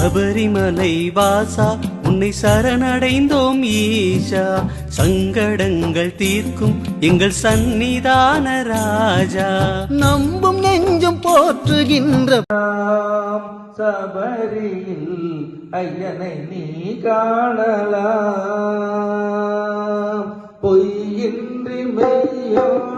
சபரிமலை வாசா உன்னை சரணடைந்தோம் ஈஷா. சங்கடங்கள் தீர்க்கும் எங்கள் சந்நிதான ராஜா. நம்பும் நெஞ்சம் போற்றுகின்ற சபரியில் ஐயனை நீ காணலாம். பொய்யின்றி மெய்யோடு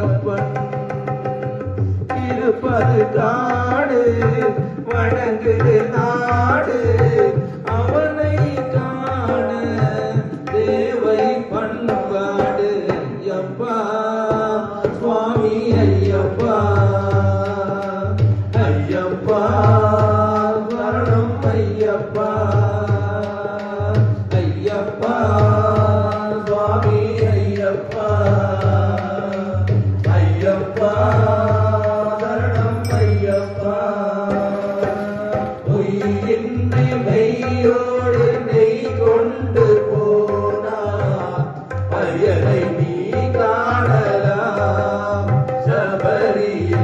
ஐயப்பன் இருப்பது காடு வணங்குது நாடு. அவனை காண தேவை பண்பாடு ஐயப்பா சுவாமி ஐயப்பா. ஐயப்பா வரணம் ஐயப்பா. சபரியில்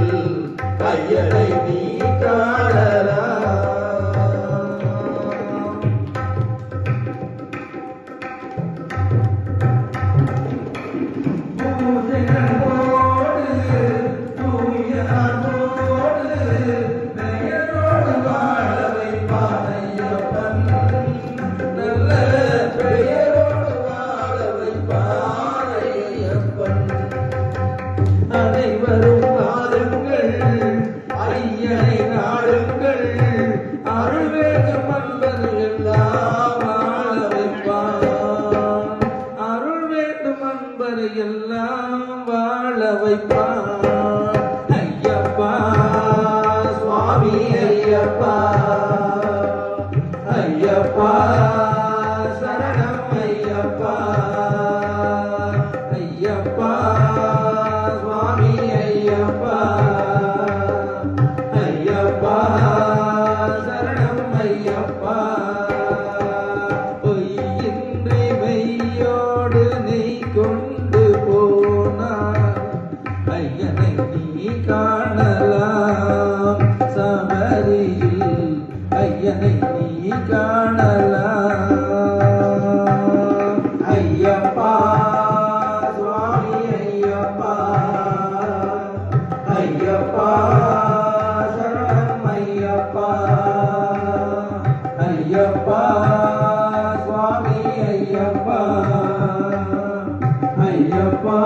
அன்பரை எல்லாம் வாழ வைப்பான். ஐயப்பா சுவாமி ஐயப்பா ஐயப்பா சரணம் ஐயப்பா. ஐயப்பா சுவாமி ஐயப்பா. ஐயப்பா சரணம் ஐயப்பா. பொய்யின்றி மெய்யோடு நெய் கொண்டு காணலாம் சபரியில் ஐயனை நீ காணலாம் ஐயப்பா சுவாமி ஐயப்பா ஐயப்பா சரணம் ஐயப்பா ஐயப்பா சுவாமி ஐயப்பா ஐயப்பா